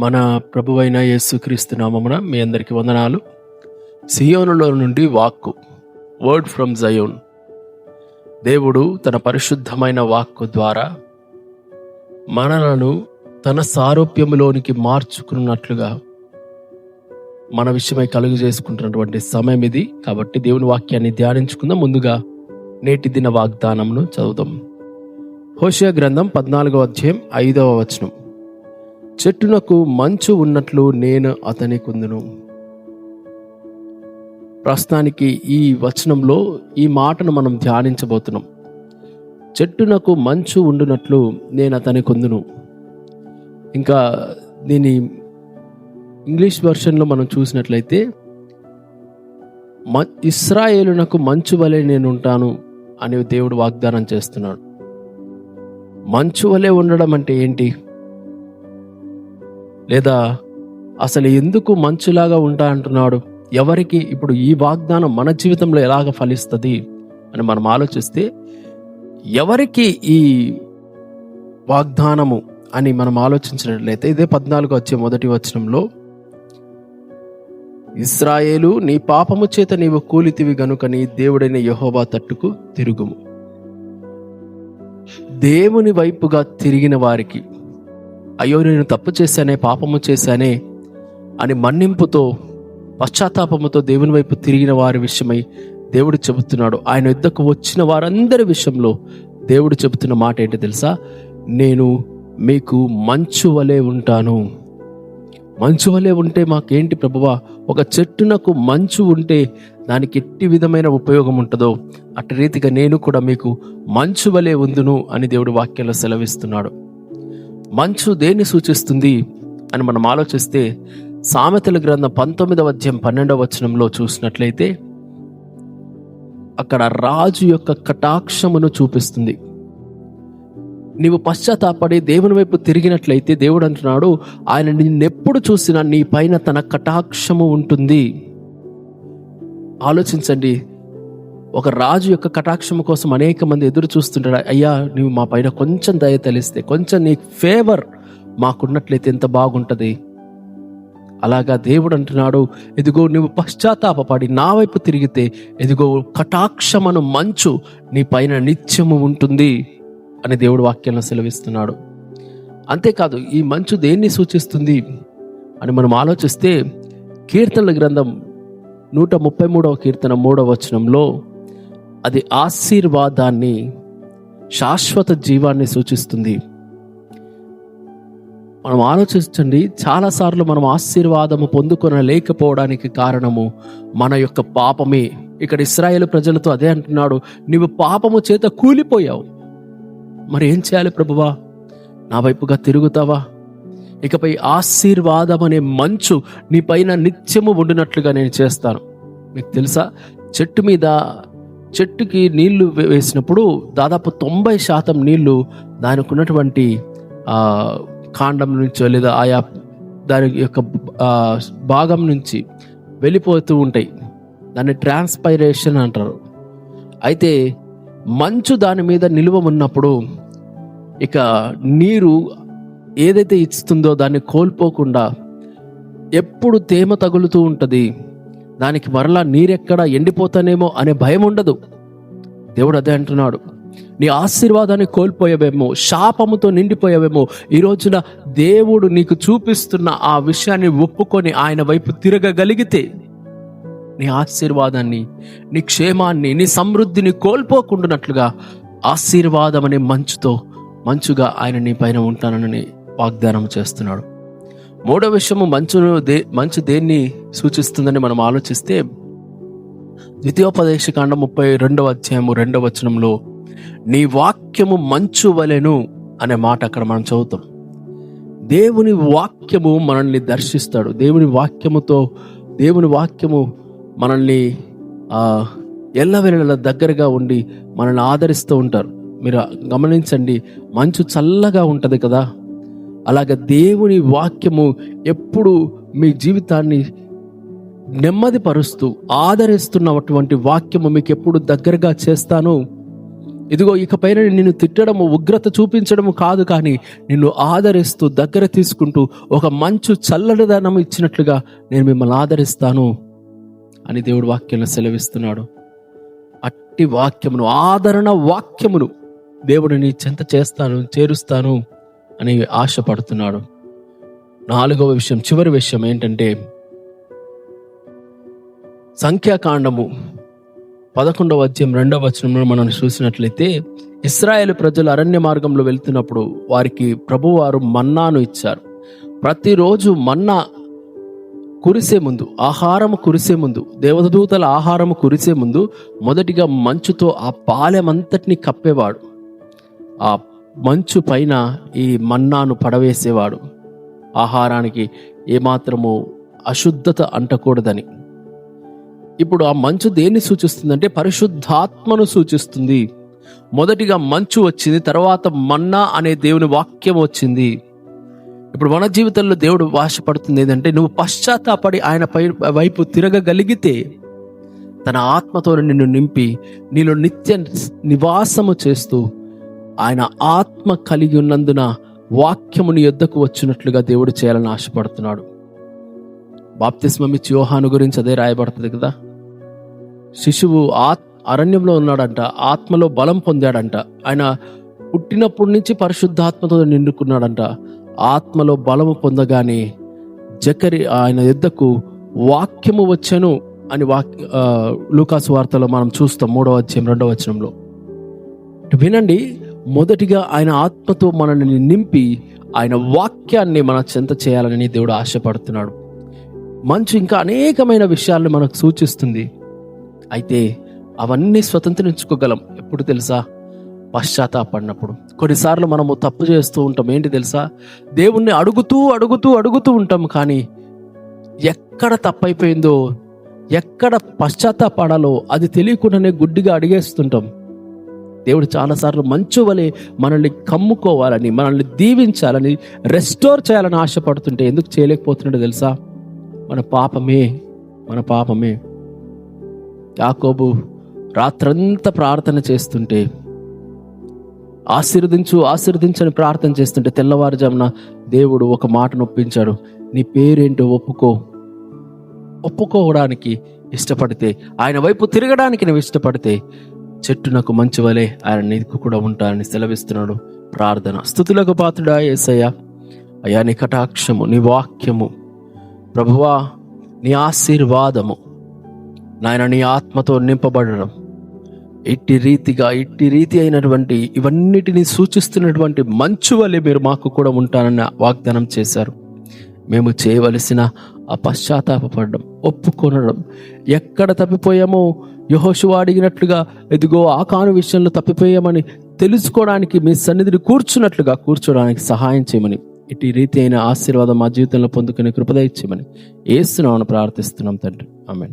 మన ప్రభువైన యేసుక్రీస్తు నామమున మీ అందరికి వందనాలు. సియోనులో నుండి వాక్కు వర్డ్ ఫ్రమ్ జయోన్ దేవుడు తన పరిశుద్ధమైన వాక్కు ద్వారా మనలను తన సారూప్యములోనికి మార్చుకున్నట్లుగా మన విషయమై కలుగు చేసుకుంటున్నటువంటి సమయం ఇది. కాబట్టి దేవుని వాక్యాన్ని ధ్యానించుకుందాం. ముందుగా నేటి దిన వాగ్దానంను చదువుదాం. హోషియా గ్రంథం పద్నాలుగో అధ్యాయం ఐదవ వచనం. చెట్టునకు మంచు ఉన్నట్లు నేను అతని కుందును. ప్రస్తుతానికి ఈ వచనంలో ఈ మాటను మనం ధ్యానించబోతున్నాం. చెట్టునకు మంచు ఉండునట్లు నేను అతని కొందును. ఇంకా దీని ఇంగ్లీష్ వెర్షన్లో మనం చూసినట్లయితే మ ఇస్రాయేలునకు మంచు వలె నేను ఉంటాను అని దేవుడు వాగ్దానం చేస్తున్నాడు. మంచు వలె ఉండడం అంటే ఏంటి? లేదా అసలు ఎందుకు మంచులాగా ఉంటా అంటున్నాడు? ఎవరికి ఇప్పుడు ఈ వాగ్దానం మన జీవితంలో ఎలాగ ఫలిస్తుంది అని మనం ఆలోచిస్తే ఎవరికి ఈ వాగ్దానము అని మనం ఆలోచించినట్లయితే ఇదే పద్నాలుగు వచ్చే మొదటి వచనంలో ఇస్రాయేలు నీ పాపము చేత నీవు కూలితివి గనుక నీ దేవుడైన యహోబా తట్టుకు తిరుగుము. దేవుని వైపుగా తిరిగిన వారికి అయ్యో నేను తప్పు చేశానే పాపము చేశానే అని మన్నింపుతో పశ్చాత్తాపముతో దేవుని వైపు తిరిగిన వారి విషయమై దేవుడు చెబుతున్నాడు. ఆయన యుద్ధకు వచ్చిన వారందరి విషయంలో దేవుడు చెబుతున్న మాట ఏంటో తెలుసా? నేను మీకు మంచు వలె ఉంటాను. మంచు వలె ఉంటే మాకేంటి ప్రభువా? ఒక చెట్టునకు మంచు ఉంటే దానికి ఎట్టి విధమైన ఉపయోగం ఉంటుందో? అట్టి రీతిగా నేను కూడా మీకు మంచు వలె ఉందును అని దేవుడు వాక్యంలో సెలవిస్తున్నాడు. మంచు దేన్ని సూచిస్తుంది అని మనం ఆలోచిస్తే సామెతల గ్రంథం పంతొమ్మిదవ అధ్యాయం పన్నెండవ వచనంలో చూసినట్లయితే అక్కడ రాజు యొక్క కటాక్షమును చూపిస్తుంది. నీవు పశ్చాత్తాపడి దేవుని వైపు తిరిగినట్లయితే దేవుడు అంటున్నాడు ఆయన నిన్నెప్పుడు చూసినా నీ పైన తన కటాక్షము ఉంటుంది. ఆలోచించండి ఒక రాజు యొక్క కటాక్షము కోసం అనేక మంది ఎదురు చూస్తుంటాడు. అయ్యా నువ్వు మా పైన కొంచెం దయ తెలిస్తే కొంచెం నీ ఫేవర్ మాకున్నట్లయితే ఎంత బాగుంటుంది. అలాగా దేవుడు అంటున్నాడు ఎదుగో నువ్వు పశ్చాత్తాపడి నా వైపు తిరిగితే ఎదుగో కటాక్షమను మంచు నీ పైన నిత్యము ఉంటుంది అని దేవుడు వాక్యంలో సెలవిస్తున్నాడు. అంతేకాదు ఈ మంచు దేన్ని సూచిస్తుంది అని మనం ఆలోచిస్తే కీర్తనల గ్రంథం నూట ముప్పై మూడవ కీర్తన మూడవ వచనంలో అది ఆశీర్వాదాన్ని శాశ్వత జీవాన్ని సూచిస్తుంది. మనం ఆలోచించండి చాలాసార్లు మనం ఆశీర్వాదము పొందుకొన లేకపోవడానికి కారణము మన యొక్క పాపమే. ఇక్కడ ఇస్రాయేల్ ప్రజలతో అదే అంటున్నాడు నీవు పాపము చేత కూలిపోయావు. మరి ఏం చేయాలి ప్రభువా? నా వైపుగా తిరుగుతావా? ఇకపై ఆశీర్వాదం అనే మంచు నీ పైన నిత్యము ఉండినట్లుగా నేను చేస్తాను. మీకు తెలుసా? చెట్టు మీద చెట్టుకి నీళ్ళు వేసినప్పుడు దాదాపు తొంభై శాతం నీళ్ళు దానికి ఉన్నటువంటి కాండం నుంచో లేదా ఆయా దాని యొక్క భాగం నుంచి వెళ్ళిపోతూ ఉంటాయి. దాన్ని ట్రాన్స్పైరేషన్ అంటారు. అయితే మంచు దాని మీద నిలువ ఉన్నప్పుడు ఇక నీరు ఏదైతే ఇస్తుందో దాన్ని కోల్పోకుండా ఎప్పుడు తేమ తగులుతూ ఉంటుంది దానికి మరలా నీరెక్కడ ఎండిపోతానేమో అనే భయం ఉండదు. దేవుడు అదే అంటున్నాడు. నీ ఆశీర్వాదాన్ని కోల్పోయావేమో శాపముతో నిండిపోయావేమో ఈ రోజున దేవుడు నీకు చూపిస్తున్న ఆ విషయాన్ని ఒప్పుకొని ఆయన వైపు తిరగగలిగితే నీ ఆశీర్వాదాన్ని నీ క్షేమాన్ని నీ సమృద్ధిని కోల్పోకుండానట్లుగా ఆశీర్వాదం అనే మంచుతో మంచుగా ఆయన నీ పైన ఉంటానని వాగ్దానం చేస్తున్నాడు. మూడో విషయము మంచును దే మంచు దేన్ని సూచిస్తుందని మనం ఆలోచిస్తే ద్వితీయోపదేశ కాండం ముప్పై రెండవ అధ్యాయము రెండవ వచనంలో నీ వాక్యము మంచు వలెను అనే మాట అక్కడ మనం చదువుతాం. దేవుని వాక్యము మనల్ని దర్శిస్తాడు. దేవుని వాక్యముతో దేవుని వాక్యము మనల్ని ఎల్లవెల్ల దగ్గరగా ఉండి మనల్ని ఆదరిస్తూ ఉంటారు. మీరు గమనించండి మంచు చల్లగా ఉంటుంది కదా? అలాగ దేవుని వాక్యము ఎప్పుడు మీ జీవితాన్ని నెమ్మదిపరుస్తూ ఆదరిస్తున్నటువంటి వాక్యము మీకు ఎప్పుడు దగ్గరగా చేస్తాను. ఇదిగో ఇకపైన నిన్ను తిట్టడము ఉగ్రత చూపించడము కాదు కానీ నిన్ను ఆదరిస్తూ దగ్గర తీసుకుంటూ ఒక మంచు చల్లడిదనం ఇచ్చినట్లుగా నేను మిమ్మల్ని ఆదరిస్తాను అని దేవుడు వాక్యంలో సెలవిస్తున్నాడు. అట్టి వాక్యమును ఆదరణ వాక్యమును దేవుడు నీ చెంత చేస్తాను చేరుస్తాను. అని ఆశపడుతున్నాడు. నాలుగవ విషయం చివరి విషయం ఏంటంటే సంఖ్యాకాండము పదకొండవ అధ్యాయం రెండవ వచనంలో మనం చూసినట్లయితే ఇస్రాయేల్ ప్రజలు అరణ్య మార్గంలో వెళ్తున్నప్పుడు వారికి ప్రభువారు మన్నాను ఇచ్చారు. ప్రతిరోజు మన్నా కురిసే ముందు ఆహారము కురిసే ముందు దేవదూతల ఆహారము కురిసే ముందు మొదటిగా మంచుతో ఆ పాలెమంతటిని కప్పేవాడు. ఆ మంచు పైన ఈ మన్నాను పడవేసేవాడు. ఆహారానికి ఏమాత్రము అశుద్ధత అంటకూడదని. ఇప్పుడు ఆ మంచు దేన్ని సూచిస్తుందంటే పరిశుద్ధాత్మను సూచిస్తుంది. మొదటిగా మంచు వచ్చింది తర్వాత మన్నా అనే దేవుని వాక్యం వచ్చింది. ఇప్పుడు మన జీవితంలో దేవుడు ఆశపడుతుంది ఏంటంటే నువ్వు పశ్చాత్తాపడి ఆయన పై వైపు తిరగగలిగితే తన ఆత్మతో నిన్ను నింపి నీలో నిత్య నివాసము చేస్తూ ఆయన ఆత్మ కలిగి ఉన్నందున వాక్యముని యుద్ధకు వచ్చినట్లుగా దేవుడు చేయాలని ఆశపడుతున్నాడు. బాప్తిస్మం ఇచ్చి యోహాను గురించి అదే రాయబడుతుంది కదా? శిశువు ఆత్ అరణ్యంలో ఉన్నాడంట ఆత్మలో బలం పొందాడంట ఆయన పుట్టినప్పటి నుంచి పరిశుద్ధాత్మతో నిండుకున్నాడంట ఆత్మలో బలము పొందగానే జకరి ఆయన యుద్ధకు వాక్యము వచ్చెను అని వాక్య లూకాసు వార్తలో మనం చూస్తాం మూడవ అధ్యాయం రెండవ వచనంలో. వినండి మొదటిగా ఆయన ఆత్మతో మనల్ని నింపి ఆయన వాక్యాన్ని మన చెంత చేయాలని దేవుడు ఆశపడుతున్నాడు. మంచు ఇంకా అనేకమైన విషయాలను మనకు సూచిస్తుంది. అయితే అవన్నీ స్వతంత్రించుకోగలం. ఎప్పుడు తెలుసా? పశ్చాత్తాపడినప్పుడు. కొన్నిసార్లు మనము తప్పు చేస్తూ ఉంటాం. ఏంటి తెలుసా? దేవుణ్ణి అడుగుతూ అడుగుతూ అడుగుతూ ఉంటాం కానీ ఎక్కడ తప్పైపోయిందో ఎక్కడ పశ్చాత్తాపడాలో అది తెలియకుండానే గుడ్డిగా అడిగేస్తుంటాం. దేవుడు చాలాసార్లు మంచు వలె మనల్ని కమ్ముకోవాలని మనల్ని దీవించాలని రెస్టోర్ చేయాలని ఆశపడుతుంటే ఎందుకు చేయలేకపోతున్నాడో తెలుసా? మన పాపమే మన పాపమే. యాకోబు రాత్రంతా ప్రార్థన చేస్తుంటే ఆశీర్వదించు ఆశీర్వదించని ప్రార్థన చేస్తుంటే తెల్లవారుజామున దేవుడు ఒక మాట నొప్పించాడు. నీ పేరేంటో ఒప్పుకో. ఒప్పుకోవడానికి ఇష్టపడితే ఆయన వైపు తిరగడానికి నువ్వు ఇష్టపడితే చెట్టునకు మంచి వలె ఆయన నీకు కూడా ఉంటానని సెలవిస్తున్నాడు. ప్రార్థన. స్థుతులకు పాత్రుడా ఏసయ్య. అయా నీ కటాక్షము నీ వాక్యము ప్రభువా నీ ఆశీర్వాదము నాయన నీ ఆత్మతో నింపబడడం ఇట్టి రీతిగా ఇట్టి రీతి అయినటువంటి ఇవన్నిటిని సూచిస్తున్నటువంటి మంచు వలె మీరు మాకు కూడా ఉంటానని వాగ్దానం చేశారు. మేము చేయవలసిన ఆ పశ్చాత్తాపడడం ఒప్పుకొనడం ఎక్కడ తప్పిపోయామో యహోశువ అడిగినట్లుగా ఎదుగో ఆ కాను విషయంలో తప్పిపోయామని తెలుసుకోవడానికి మీ సన్నిధిని కూర్చున్నట్లుగా కూర్చోడానికి సహాయం చేయమని. ఇటు రీతి అయిన ఆశీర్వాదం మా జీవితంలో పొందుకునే కృపద ఇచ్చేయమని ఏస్తున్నామని ప్రార్థిస్తున్నాం తండ్రి. ఆమె